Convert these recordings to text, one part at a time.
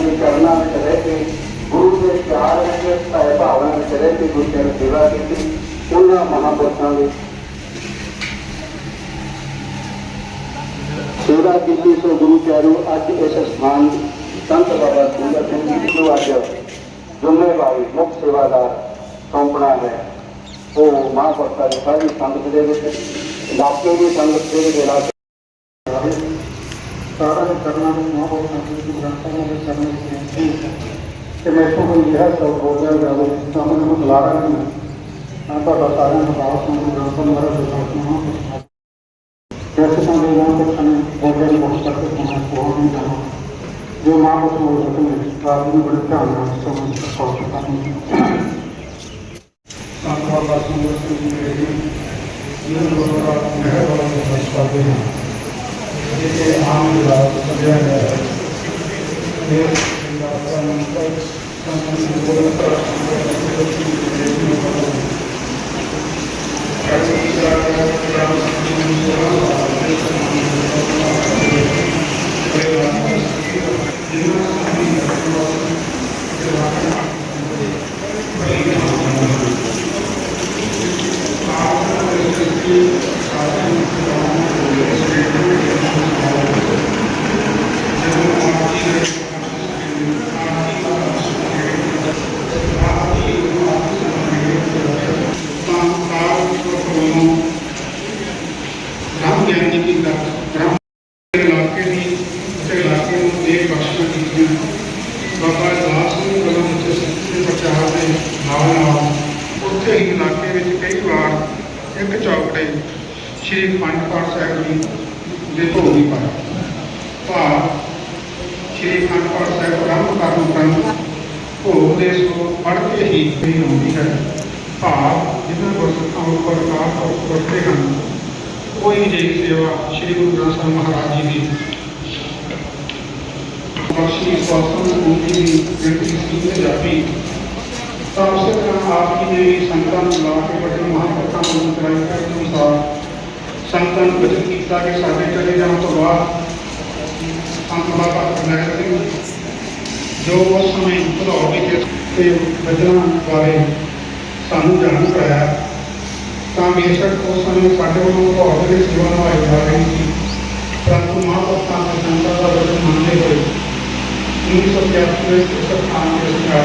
ਦੇ ਚਰਨਾਂ ਵਿੱਚ ਰਹਿ ਕੇ ਗੁਰੂ ਦੇ ਪਿਆਰ ਵਿੱਚ ਭੈ ਭਾਵਨਾ ਵਿੱਚ ਰਹਿ ਕੇ ਗੁਰੂ ਚਰਨ ਸੇਵਾ ਕੀਤੀ ਉਹਨਾਂ ਮਹਾਂਪੁਰਖਾਂ ਦੇ ਸੇਵਾ ਕੀਤੀ ਸੋ ਗੁਰੂ ਪਿਆਰੋ, ਅੱਜ ਇਸ ਸਥਾਨ ਸੰਤ ਬਾਬਾ ਸੁੰਦਰ ਸਿੰਘ ਜੀ ਨੂੰ ਅੱਜ ਜ਼ਿੰਮੇਵਾਰੀ ਮੁੱਖ ਸੇਵਾਦਾਰ ਸੌਂਪਣਾ ਹੈ। ਉਹ ਮਹਾਂਪੁਰਖਾਂ ਦੀ ਸਾਰੀ ਸੰਗਤ ਦੇ ਵਿੱਚ, ਇਲਾਕੇ ਦੀ ਸੰਗਤ ਦੇ ਵਿੱਚ ਇਲਾਕੇ ਸਾਰਾ ਕਰਨਾ ਨੂੰ ਮਹਾਂਪੁਰਖ ਸੰਤ ਗ੍ਰੰਥਾਂ ਦੇ ਚਰਨ ਵਿੱਚ ਕਿ ਮੈਂ ਤੋਂ ਇਹ ਸਭ ਬੋਲਿਆ ਜਾਵੇ, ਤਾਂ ਮੈਨੂੰ ਬੁਲਾਰਾ ਨਹੀਂ। ਮੈਂ ਤੁਹਾਡਾ ਸਾਰਿਆਂ ਨੂੰ ਬਾਤ ਸੁਣ ਨੂੰ ਮਰਾ ਬੁਲਾਉਂਦਾ जैसे संवेदनाओं के समय ऑलरेडी बहुत करते हैं बहुत नहीं जाना जो माँ को समझ रखते हैं तो आप भी बड़े ध्यान समझ सकता हूँ आम विभाग समझा गया है ਸ਼੍ਰੀ ਅਖੰਡ ਪਾਠ ਸਾਹਿਬ ਆਰੰਭ ਕਰਨ ਉਪਰੰਤ ਭੋਗ ਦੇ ਸੋ ਪੜ੍ਹ ਕੇ ਹੀ ਪਈ ਹੁੰਦੀ ਹੈ ਭਾਵ ਜਿਨ੍ਹਾਂ ਗੁਰਸਿੱਖਾਂ ਉੱਪਰ ਕਾਫ ਵਰਤੇ ਹਨ ਕੋਈ ਜਿਹੀ ਸੇਵਾ ਸ੍ਰੀ ਗੁਰੂ ਗ੍ਰੰਥ ਸਾਹਿਬ ਮਹਾਰਾਜ ਜੀ ਦੀ ਬਖਸ਼ੀ ਸਵਾਸਨ ਗੁਰੂ ਜੀ ਦੀ ਬੇਨਤੀ ਸੀ ਪੰਜਾਬੀ ਤਾਂ ਉਸੇ ਤਰ੍ਹਾਂ ਆਪ ਜੀ ਨੇ ਵੀ ਸੰਤਾਂ ਨੂੰ ਲਾ ਕੇ ਵੱਡੇ ਮਹਾਂਪੁਰਖਾਂ ਨੂੰ ਕਰਾਈ ਕਰਨ ਅਨੁਸਾਰ ਸੰਤਾਂ ਨੂੰ ਬਚਨ ਕੀਤਾ ਕਿ ਸਾਡੇ ਚਲੇ ਜਾਣ ਤੋਂ ਬਾਅਦ ਸੰਤ ਬਾਬਾ ਕਰਨੈਲ ਸਿੰਘ ਜੋ ਉਸ ਸਮੇਂ ਭਦੌੜ ਵਿਖੇ ਤੇ ਬਚਨਾਂ ਬਾਰੇ ਸਾਨੂੰ ਜਾਣੂ ਕਰਾਇਆ, ਤਾਂ ਬੇਸ਼ੱਕ ਉਸ ਸਮੇਂ ਸਾਡੇ ਵੱਲੋਂ ਭੌਤ ਦੇ ਸੇਵਾ ਨਿਭਾਈ ਜਾ ਰਹੀ ਸੀ। ਪਰੰਤੂ ਮਹਾਂਪੁਰਖਾਂ ਦੇ ਸੰਤਾਂ ਦਾ ਵਚਨ ਮੰਨਦੇ ਹੋਏ 1985 ਵਿੱਚ ਇਸ ਸਥਾਨ ਤੇ ਅਸੀਂ ਆ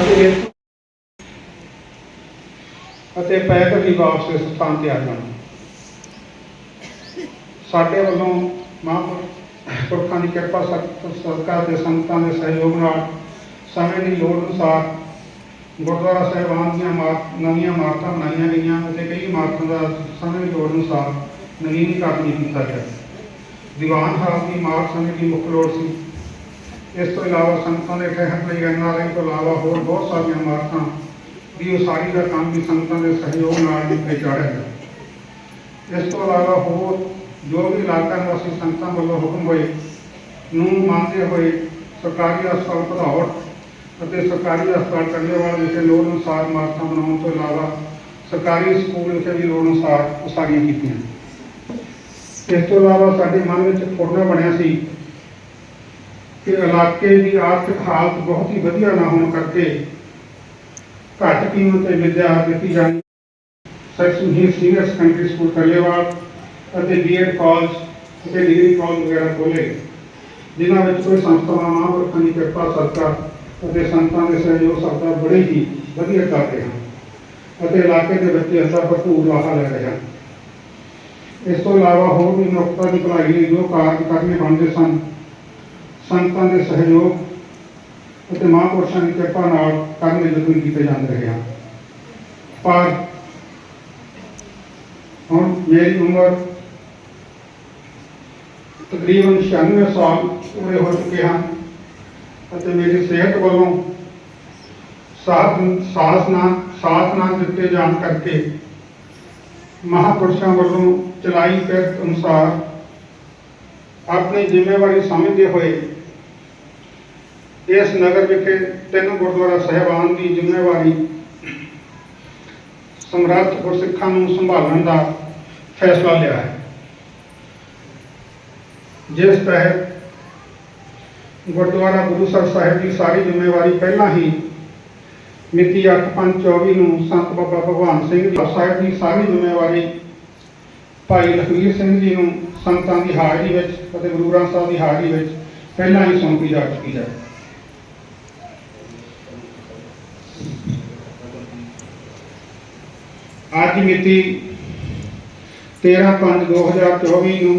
ਅਤੇ ਅਤੇ ਪੈਦਲ ਹੀ ਵਾਪਸ ਇਸ ਸਥਾਨ ਤੇ ਆ ਜਾਣਾ। ਸਾਡੇ ਵੱਲੋਂ ਮਹਾਂਪੁਰਖਾਂ ਦੀ ਕਿਰਪਾ ਸਤ- ਸਦਕਾ ਤੇ ਸੰਤਾਂ ਦੇ ਸਹਿਯੋਗ ਨਾਲ ਸਮੇਂ ਦੀ ਲੋੜ ਅਨੁਸਾਰ ਗੁਰਦੁਆਰਾ ਸਾਹਿਬਾਨ ਦੀਆਂ ਨਵੀਆਂ ਇਮਾਰਤਾਂ ਬਣਾਈਆਂ ਗਈਆਂ ਅਤੇ ਕਈ ਇਮਾਰਤਾਂ ਦਾ ਸਮੇਂ ਦੀ ਲੋੜ ਅਨੁਸਾਰ ਨਵੀਨੀਕਰਨ ਵੀ ਕੀਤਾ ਗਿਆ। ਦੀਵਾਨ ਹਾਲ ਦੀ ਇਮਾਰਤ ਸਮੇਂ ਦੀ ਮੁੱਖ ਲੋੜ ਸੀ। ਇਸ ਤੋਂ ਇਲਾਵਾ ਸੰਤਾਂ ਦੇ ਠਹਿਰਨ ਲਈ ਰਹਿਣ ਵਾਲੇ ਤੋਂ ਇਲਾਵਾ ਹੋਰ ਬਹੁਤ ਸਾਰੀਆਂ ਇਮਾਰਤਾਂ ਦੀ ਉਸਾਰੀ ਦਾ ਕੰਮ ਵੀ ਸੰਤਾਂ ਦੇ ਸਹਿਯੋਗ ਨਾਲ ਨਿਪਟੇ ਚਾੜਿਆ ਗਿਆ ਇਸ ਤੋਂ ਇਲਾਵਾ ਹੋਰ ਜੋ ਵੀ ਇਲਾਕਾ ਨਿਵਾਸੀ ਸੰਗਤਾਂ ਵੱਲੋਂ ਹੁਕਮ ਹੋਏ, ਨੂੰ ਮੰਨਦੇ ਹੋਏ ਸਰਕਾਰੀ ਹਸਪਤਾਲ ਭਦੌੜ ਅਤੇ ਸਰਕਾਰੀ ਹਸਪਤਾਲ ਟੰਡੇਵਾਲ ਵਿਖੇ ਲੋੜ ਅਨੁਸਾਰ ਇਮਾਰਤਾਂ ਬਣਾਉਣ ਤੋਂ ਇਲਾਵਾ ਸਰਕਾਰੀ ਸਕੂਲ ਵਿਖੇ ਵੀ ਲੋੜ ਅਨੁਸਾਰ ਉਸਾਰੀਆਂ ਕੀਤੀਆਂ। ਇਸ ਤੋਂ ਇਲਾਵਾ ਸਾਡੇ ਮਨ ਵਿੱਚ ਫੁਰਨਾ ਬਣਿਆ ਸੀ ਕਿ ਇਲਾਕੇ ਦੀ ਆਰਥਿਕ ਹਾਲਤ ਬਹੁਤ ਹੀ ਵਧੀਆ ਨਾ ਹੋਣ ਕਰਕੇ ਘੱਟ ਕੀਮਤ ਤੇ ਵਿਦਿਆ ਦਿੱਤੀ ਜਾਣੀ। ਸੈਕਸ਼ਨ ਹੀ ਸੀਨੀਅਰ ਸੈਕੰਡਰੀ ਸਕੂਲ ਕੱਲੇਵਾਲ ਅਤੇ ਬੀਐਡ ਕਾਲਜ ਅਤੇ ਡਿਗਰੀ ਕਾਲਜ ਵਗੈਰਾ ਖੋਲੇ ਜਿਨ੍ਹਾਂ ਵਿੱਚ ਕੋਈ ਸੰਸਥਾਵਾਂ ਮਹਾਂਪੁਰਖਾਂ ਦੀ ਕਿਰਪਾ, ਸਦਕਾ ਅਤੇ ਸੰਤਾਂ ਦੇ ਸਹਿਯੋਗ ਸਦਕਾ ਬੜੇ ਹੀ ਵਧੀਆ ਕਰ ਰਹੇ ਹਨ ਅਤੇ ਇਲਾਕੇ ਦੇ ਬੱਚੇ ਇਸ ਦਾ ਭਰਪੂਰ ਲਾਹਾ ਲੈ ਰਹੇ ਹਨ। ਇਸ ਤੋਂ ਇਲਾਵਾ ਹੋਰ ਵੀ ਮਨੁੱਖਤਾ ਦੀ ਭਲਾਈ ਲਈ ਜੋ ਕਾਰਜ ਕਰਨੇ ਬਣਦੇ ਸਨ, ਸੰਤਾਂ ਦੇ ਸਹਿਯੋਗ ਅਤੇ ਮਹਾਂਪੁਰਸ਼ਾਂ ਦੀ ਕਿਰਪਾ ਨਾਲ ਕਰਨ ਦੇ ਯਤਨ ਕੀਤੇ ਜਾਂਦੇ ਰਹੇ ਹਨ। ਪਰ ਹੁਣ ਮੇਰੀ ਉਮਰ ਤਕਰੀਬਨ 96 ਸਾਲ ਪੂਰੇ ਹੋ ਚੁੱਕੇ ਹਨ ਅਤੇ ਮੇਰੀ ਸਿਹਤ ਵੱਲੋਂ ਸਾਥ ਸਾਥ ਨਾ ਸਾਥ ਨਾ ਦਿੱਤੇ ਜਾਣ ਕਰਕੇ ਮਹਾਪੁਰਸ਼ਾਂ ਵੱਲੋਂ ਚਲਾਈ ਪਿਰਤ ਅਨੁਸਾਰ ਆਪਣੀ ਜ਼ਿੰਮੇਵਾਰੀ ਸਮਝਦੇ ਹੋਏ ਇਸ ਨਗਰ ਵਿਖੇ ਤਿੰਨ ਗੁਰਦੁਆਰਾ ਸਾਹਿਬਾਨ ਦੀ ਜ਼ਿੰਮੇਵਾਰੀ ਸਮਰੱਥ ਗੁਰਸਿੱਖਾਂ ਨੂੰ ਸੰਭਾਲਣ ਦਾ ਫੈਸਲਾ ਲਿਆ ਹੈ। ਜਿਸ ਤਹਿਤ ਗੁਰਦੁਆਰਾ ਗੁਰੂਸਰ ਸਾਹਿਬ ਦੀ ਸਾਰੀ ਜ਼ਿੰਮੇਵਾਰੀ ਪਹਿਲਾਂ ਹੀ ਮਿਤੀ 8/5/24 ਨੂੰ ਸੰਤ ਬਾਬਾ ਭਗਵਾਨ ਸਿੰਘ ਜੀ ਸਾਹਿਬ ਦੀ ਸਾਰੀ ਜ਼ਿੰਮੇਵਾਰੀ ਭਾਈ ਲਖਵੀਰ ਸਿੰਘ ਜੀ ਨੂੰ ਸੰਤਾਂ ਦੀ ਹਾਜ਼ਰੀ ਵਿੱਚ ਅਤੇ ਗੁਰੂ ਗ੍ਰੰਥ ਸਾਹਿਬ ਦੀ ਹਾਜ਼ਰੀ ਵਿੱਚ ਪਹਿਲਾਂ ਹੀ ਸੌਂਪੀ ਜਾ ਚੁੱਕੀ ਹੈ। ਅੱਜ ਮਿਤੀ 13/5/2024 ਨੂੰ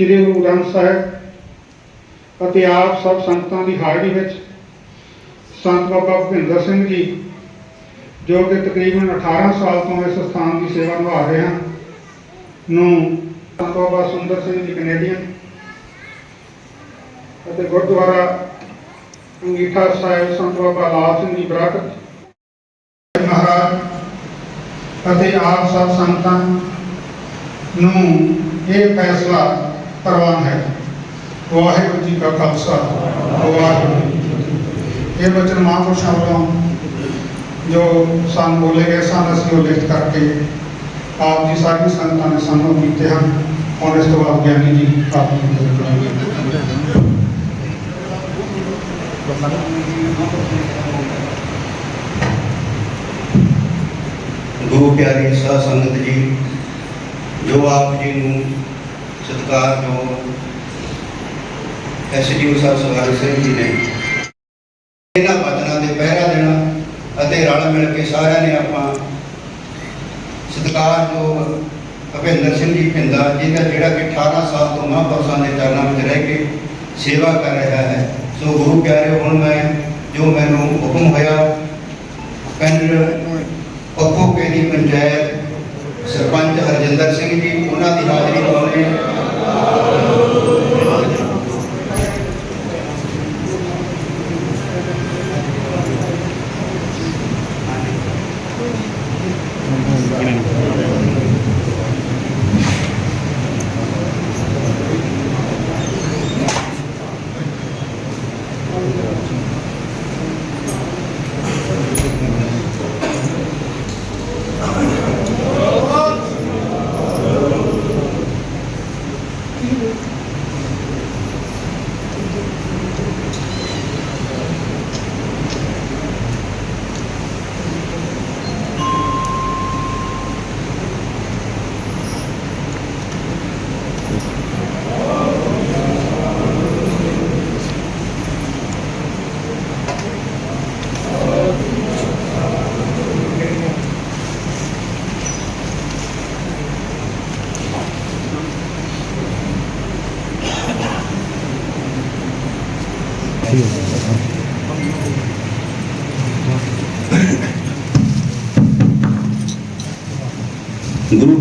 ਸ੍ਰੀ ਗੁਰੂ ਗ੍ਰੰਥ ਸਾਹਿਬ ਅਤੇ ਆਪ ਸਭ ਸੰਤਾਂ ਦੀ ਹਾਜ਼ਰੀ ਵਿੱਚ ਸੰਤ ਬਾਬਾ ਭੁਪਿੰਦਰ ਸਿੰਘ ਜੀ, ਜੋ ਕਿ ਤਕਰੀਬਨ 18 ਸਾਲ ਤੋਂ ਇਸ ਸਥਾਨ ਦੀ ਸੇਵਾ ਨਿਭਾ ਰਹੇ ਹਨ, ਨੂੰ ਸੰਤ ਬਾਬਾ ਸੁੰਦਰ ਸਿੰਘ ਜੀ ਕੈਨੇਡੀਅਨ ਅਤੇ ਗੁਰਦੁਆਰਾ ਅੰਗੀਠਾ ਸਾਹਿਬ ਸੰਤ ਬਾਬਾ ਲਾਲ ਸਿੰਘ ਜੀ ਬਰਾਕਤ ਮਹਾਰਾਜ ਅਤੇ ਆਪ ਸਭ ਸੰਤਾਂ ਨੂੰ ਇਹ ਫੈਸਲਾ ਪ੍ਰਵਾਨ ਹੈ ਵਾਹਿਗੁਰੂ ਜੀ ਕਾ ਖਾਲਸਾ ਵਾਹਿਗੁਰੂ ਜੀ ਕੀ ਫਤਿਹ ਇਹ ਬਚਨ ਮਹਾਂਪੁਰਸ਼ਾਂ ਵੱਲੋਂ ਜੋ ਸਾਨੂੰ ਬੋਲੇ ਗਏ ਸਨ ਅਸੀਂ ਉਹ ਲਿਖਤ ਕਰਕੇ ਆਪ ਜੀ ਸਾਰੀ ਸੰਗਤਾਂ ਨੇ ਸਾਨੂੰ ਕੀਤੇ ਹਨ ਹੁਣ ਇਸ ਤੋਂ ਬਾਅਦ ਗਿਆਨੀ ਜੀ ਆਪ ਜੀ ਦੇ ਕਰਾਂਗੇ ਗੁਰੂ ਪਿਆਰੀ ਸਾਧ ਸੰਗਤ ਜੀ ਜੋ ਆਪ ਜੀ ਨੂੰ ਸਤਿਕਾਰ ਜੋ ਐਸਡੀਓ ਸਾਹਿਬ ਸਵਾਰੀ ਸਿੰਘ ਜੀ ਨੇ। ਇਹਨਾਂ ਬਚਨਾਂ ਦੇ ਪਹਿਰਾ ਦੇਣਾ ਅਤੇ ਰਲ ਮਿਲ ਕੇ ਸਾਰਿਆਂ ਨੇ ਆਪਾਂ ਸਤਿਕਾਰ ਜੋ ਭਪਿੰਦਰ ਸਿੰਘ ਜੀ ਭਿੰਦਾ ਜਿਹਦਾ ਜਿਹੜਾ ਕਿ 18 ਸਾਲ ਤੋਂ ਮਹਾਂਪੁਰਸ਼ਾਂ ਦੇ ਚਰਨਾਂ ਵਿੱਚ ਰਹਿ ਕੇ ਸੇਵਾ ਕਰ ਰਿਹਾ ਹੈ। ਸੋ ਗੁਰੂ ਪਿਆਰੇ ਹੁਣ ਮੈਂ ਜੋ ਮੈਨੂੰ ਹੁਕਮ ਹੋਇਆ, ਪਿੰਡ ਪੱਖੋ ਕੇ ਪੰਚਾਇਤ ਸਰਪੰਚ ਹਰਜਿੰਦਰ ਸਿੰਘ ਜੀ, ਉਹਨਾਂ ਦੀ ਹਾਜ਼ਰੀ ਪਾਉਣੀ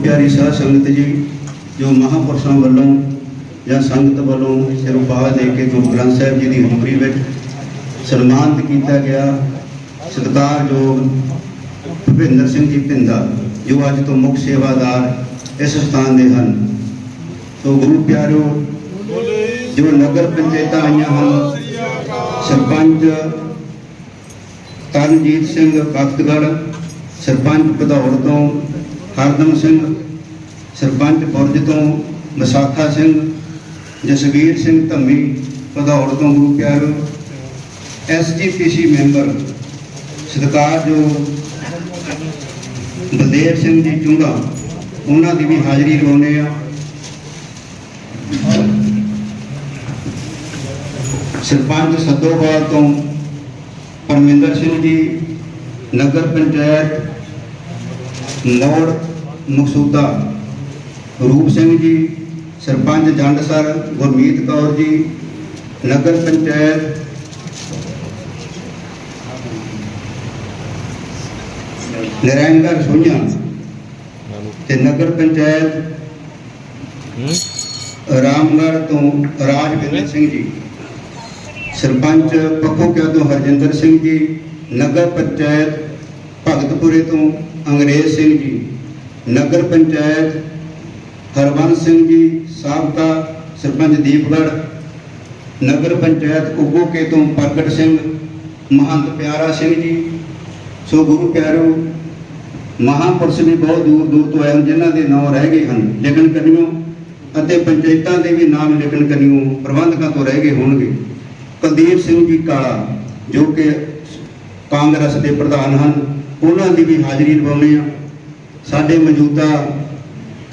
ਪਿਆਰੀ ਸਾਧ ਸੰਗਤ ਜੀ, ਜੋ ਮਹਾਂਪੁਰਸ਼ਾਂ ਵੱਲੋਂ ਜਾਂ ਸੰਗਤ ਵੱਲੋਂ ਸਿਰਪਾਹ ਦੇ ਕੇ ਗੁਰੂ ਗ੍ਰੰਥ ਸਾਹਿਬ ਜੀ ਦੀ ਹਜ਼ੂਰੀ ਵਿੱਚ ਸਨਮਾਨਿਤ ਕੀਤਾ ਗਿਆ ਸਤਿਕਾਰਯੋਗ ਭੁਪਿੰਦਰ ਸਿੰਘ ਜੀ ਭਿੰਦਾ ਜੋ ਅੱਜ ਤੋਂ ਮੁੱਖ ਸੇਵਾਦਾਰ ਇਸ ਸਥਾਨ ਦੇ ਹਨ। ਸੋ ਗੁਰੂ ਪਿਆਰਿਓ, ਜੋ ਨਗਰ ਪੰਚਾਇਤਾਂ ਆਈਆਂ ਹਨ, ਸਰਪੰਚ ਤਰਨਜੀਤ ਸਿੰਘ ਬਖਤਗੜ੍ਹ ਸਰਪੰਚ ਭਦੌੜ ਤੋਂ ਹਰਦਮ ਸਿੰਘ, ਸਰਪੰਚ ਬੁਰਜ ਤੋਂ ਵਿਸਾਖਾ ਸਿੰਘ, ਜਸਵੀਰ ਸਿੰਘ ਧੰਮੀ ਭਦੌੜ ਤੋਂ ਗੁਰੂ ਪਿਆਰਿਓ ਐਸਜੀਪੀਸੀ ਮੈਂਬਰ ਸਤਿਕਾਰਯੋਗ ਬਲਦੇਵ ਸਿੰਘ ਜੀ ਚੁੰਗਾ ਉਹਨਾਂ ਦੀ ਵੀ ਹਾਜ਼ਰੀ ਲਵਾਉਂਦੇ ਆ ਸਰਪੰਚ ਸੱਦੋਵਾਲ ਤੋਂ ਪਰਮਿੰਦਰ ਸਿੰਘ ਜੀ, ਨਗਰ ਪੰਚਾਇਤ ਮੋੜ ਮਕਸੂਦਾ ਰੂਪ ਸਿੰਘ ਜੀ ਸਰਪੰਚ ਜੰਡਸਰ ਗੁਰਮੀਤ ਕੌਰ ਜੀ ਨਗਰ ਪੰਚਾਇਤ ਨਰੈਣਗੜ੍ਹ ਸੋਈਆਂ ਤੇ ਨਗਰ ਪੰਚਾਇਤ ਰਾਮਗੜ੍ਹ ਤੋਂ ਰਾਜਵਿੰਦਰ ਸਿੰਘ ਜੀ ਸਰਪੰਚ ਪੱਖੋਕਿਆ ਤੋਂ ਹਰਜਿੰਦਰ ਸਿੰਘ ਜੀ ਨਗਰ ਪੰਚਾਇਤ ਭਗਤਪੁਰੇ ਤੋਂ ਅੰਗਰੇਜ਼ ਸਿੰਘ ਜੀ ਨਗਰ ਪੰਚਾਇਤ ਹਰਬੰਸ ਸਿੰਘ ਜੀ, ਸਾਬਕਾ ਸਰਪੰਚ ਦੀਪਗੜ੍ਹ, ਨਗਰ ਪੰਚਾਇਤ ਉਗੋਕੇ ਤੋਂ ਪ੍ਰਗਟ ਸਿੰਘ, ਮਹੰਤ ਪਿਆਰਾ ਸਿੰਘ ਜੀ। ਸੋ ਗੁਰੂ ਪਿਆਰੋ, ਮਹਾਂਪੁਰਸ਼ ਵੀ ਬਹੁਤ ਦੂਰ ਦੂਰ ਤੋਂ ਆਏ ਹਨ, ਜਿਨ੍ਹਾਂ ਦੇ ਨਾਮ ਰਹਿ ਗਏ ਹਨ, ਲਿਖਣ ਕਨਿਓ ਅਤੇ ਪੰਚਾਇਤਾਂ ਦੇ ਵੀ ਨਾਮ ਲਿਖਣ ਕਨਿਓ ਪ੍ਰਬੰਧਕਾਂ ਤੋਂ ਰਹਿ ਗਏ ਹੋਣਗੇ। ਕੁਲਦੀਪ ਸਿੰਘ ਜੀ ਕਾਲਾ, ਜੋ ਕਿ ਕਾਂਗਰਸ ਦੇ ਪ੍ਰਧਾਨ ਹਨ, ਉਹਨਾਂ ਦੀ ਵੀ ਹਾਜ਼ਰੀ ਲਵਾਉਂਦੇ ਆ। ਸਾਡੇ ਮੌਜੂਦਾ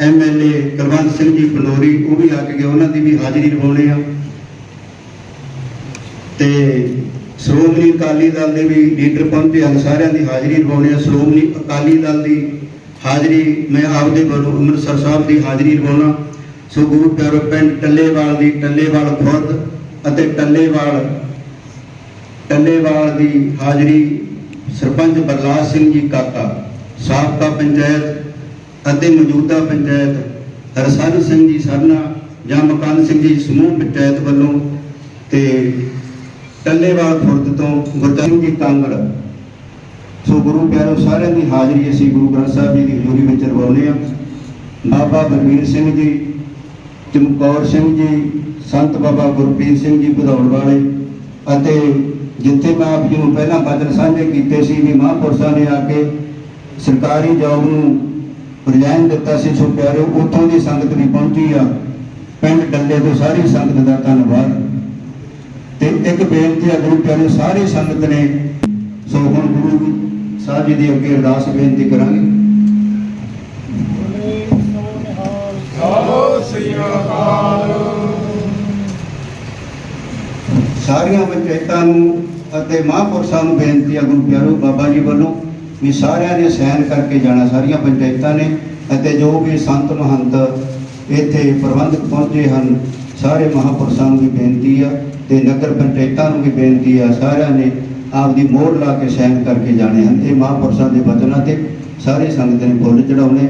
ਐਮਐਲਏ ਕੁਲਵੰਤ ਸਿੰਘ ਜੀ ਪੰਡੋਰੀ ਉਹ ਵੀ ਆ ਕੇ ਗਏ, ਉਹਨਾਂ ਦੀ ਵੀ ਹਾਜ਼ਰੀ ਲਵਾਉਂਦੇ ਆ। ਤੇ ਸ਼੍ਰੋਮਣੀ ਅਕਾਲੀ ਦਲ ਦੇ ਵੀ ਲੀਡਰ ਪਹੁੰਚੇ ਹਨ ਸਾਰਿਆਂ ਦੀ ਹਾਜ਼ਰੀ ਲਵਾਉਣੇ ਆ। ਸ਼੍ਰੋਮਣੀ ਅਕਾਲੀ ਦਲ ਦੀ ਹਾਜ਼ਰੀ, ਮੈਂ ਆਪਦੇ ਵੱਲੋਂ ਅੰਮ੍ਰਿਤਸਰ ਸਾਹਿਬ ਦੀ ਹਾਜ਼ਰੀ ਲਵਾਉਣਾ ਸੋ ਗੁਰੂ ਪਿਆਰੋ, ਪਿੰਡ ਟੱਲੇਵਾਲ ਦੀ ਟੱਲੇਵਾਲ ਖੁਰਦ ਅਤੇ ਟੱਲੇਵਾਲ ਟੱਲੇਵਾਲ ਦੀ ਹਾਜ਼ਰੀ ਸਰਪੰਚ ਬਰਲਾਸ ਸਿੰਘ ਜੀ ਕਾਕਾ। ਸਾਬਕਾ ਪੰਚਾਇਤ ਅਤੇ ਮੌਜੂਦਾ ਪੰਚਾਇਤ ਹਰਸਨ ਸਿੰਘ ਜੀ ਸਰਨਾ ਜਾਂ ਮਕਾਨ ਸਿੰਘ ਜੀ ਸਮੂਹ ਪੰਚਾਇਤ ਵੱਲੋਂ ਤੇ ਟੱਲੇਵਾਲ ਖੁਰਦ ਤੋਂ ਗੁਰਦਾਸ ਜੀ ਕਾਂਗੜ ਸੋ ਗੁਰੂ ਪਿਆਰੋ, ਸਾਰਿਆਂ ਦੀ ਹਾਜ਼ਰੀ ਅਸੀਂ ਗੁਰੂ ਗ੍ਰੰਥ ਸਾਹਿਬ ਜੀ ਦੀ ਹਜ਼ੂਰੀ ਵਿੱਚ ਰਵਾਉਂਦੇ ਹਾਂ। ਬਾਬਾ ਬਲਵੀਰ ਸਿੰਘ ਜੀ ਚਮਕੌਰ ਸਿੰਘ ਜੀ, ਸੰਤ ਬਾਬਾ ਗੁਰਪ੍ਰੀਤ ਸਿੰਘ ਜੀ ਭਦੌੜ ਵਾਲੇ ਅਤੇ ਜਿੱਥੇ ਮੈਂ ਆਪ ਜੀ ਨੂੰ ਪਹਿਲਾਂ ਬਚਨ ਸਾਂਝੇ ਕੀਤੇ ਸੀ ਵੀ ਮਹਾਂਪੁਰਸ਼ਾਂ ਨੇ ਆ ਕੇ ਸਰਕਾਰੀ ਜੌਬ ਨੂੰ ਰਿਜ਼ਾਈਨ ਦਿੱਤਾ ਸੀ, ਸੋ ਪਿਆਰਿਓ, ਉੱਥੋਂ ਦੀ ਸੰਗਤ ਵੀ ਪਹੁੰਚੀ ਆ। ਪਿੰਡ ਡੱਲੇ ਤੋਂ ਸਾਰੀ ਸੰਗਤ ਦਾ ਧੰਨਵਾਦ। ਤੇ ਇੱਕ ਬੇਨਤੀ ਆ, ਗੁਰੂ ਪਿਆਰੇ ਸਾਰੀ ਸੰਗਤ ਨੇ, ਸੋ ਹੁਣ ਗੁਰੂ ਸਾਹਿਬ ਜੀ ਦੀ ਅੱਗੇ ਅਰਦਾਸ ਬੇਨਤੀ ਕਰਾਂਗੇ। ਸਾਰੀਆਂ ਪੰਚਾਇਤਾਂ ਨੂੰ ਅਤੇ ਮਹਾਂਪੁਰਸ਼ਾਂ ਨੂੰ ਬੇਨਤੀ ਆ, ਗੁਰੂ ਪਿਆਰੋ ਬਾਬਾ ਜੀ ਵੱਲੋਂ। ਵੀ ਸਾਰਿਆਂ ਨੇ ਸਹਿਨ ਕਰਕੇ ਜਾਣਾ, ਸਾਰੀਆਂ ਪੰਚਾਇਤਾਂ ਨੇ ਅਤੇ ਜੋ ਵੀ ਸੰਤ ਮਹੰਤ ਇੱਥੇ ਪ੍ਰਬੰਧਕ ਪਹੁੰਚੇ ਹਨ, ਸਾਰੇ ਮਹਾਂਪੁਰਸ਼ਾਂ ਨੂੰ ਵੀ ਬੇਨਤੀ ਆ ਤੇ ਨਗਰ ਪੰਚਾਇਤਾਂ ਨੂੰ ਵੀ ਬੇਨਤੀ ਆ, ਸਾਰਿਆਂ ਨੇ ਆਪਦੀ ਮੋਹਰ ਲਾ ਕੇ ਸਹਿਨ ਕਰਕੇ ਜਾਣੇ ਹਨ। ਇਹ ਮਹਾਂਪੁਰਸ਼ਾਂ ਦੇ ਬਚਨਾਂ ਤੇ ਸਾਰੀ ਸੰਗਤ ਨੇ ਫੁੱਲ ਚੜਾਉਣੇ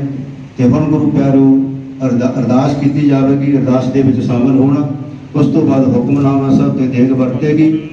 ਤੇ ਹੁਣ ਗੁਰੂ ਪਿਆਰੋ ਅਰਦਾ- ਅਰਦਾਸ ਕੀਤੀ ਜਾਵੇਗੀ, ਅਰਦਾਸ ਦੇ ਵਿੱਚ ਸ਼ਾਮਲ ਹੋਣਾ। ਉਸ ਤੋਂ ਬਾਅਦ ਹੁਕਮਨਾਮਾ ਸਾਹਿਬ ਤੇ ਦੇਗ ਵਰਤੇਗੀ।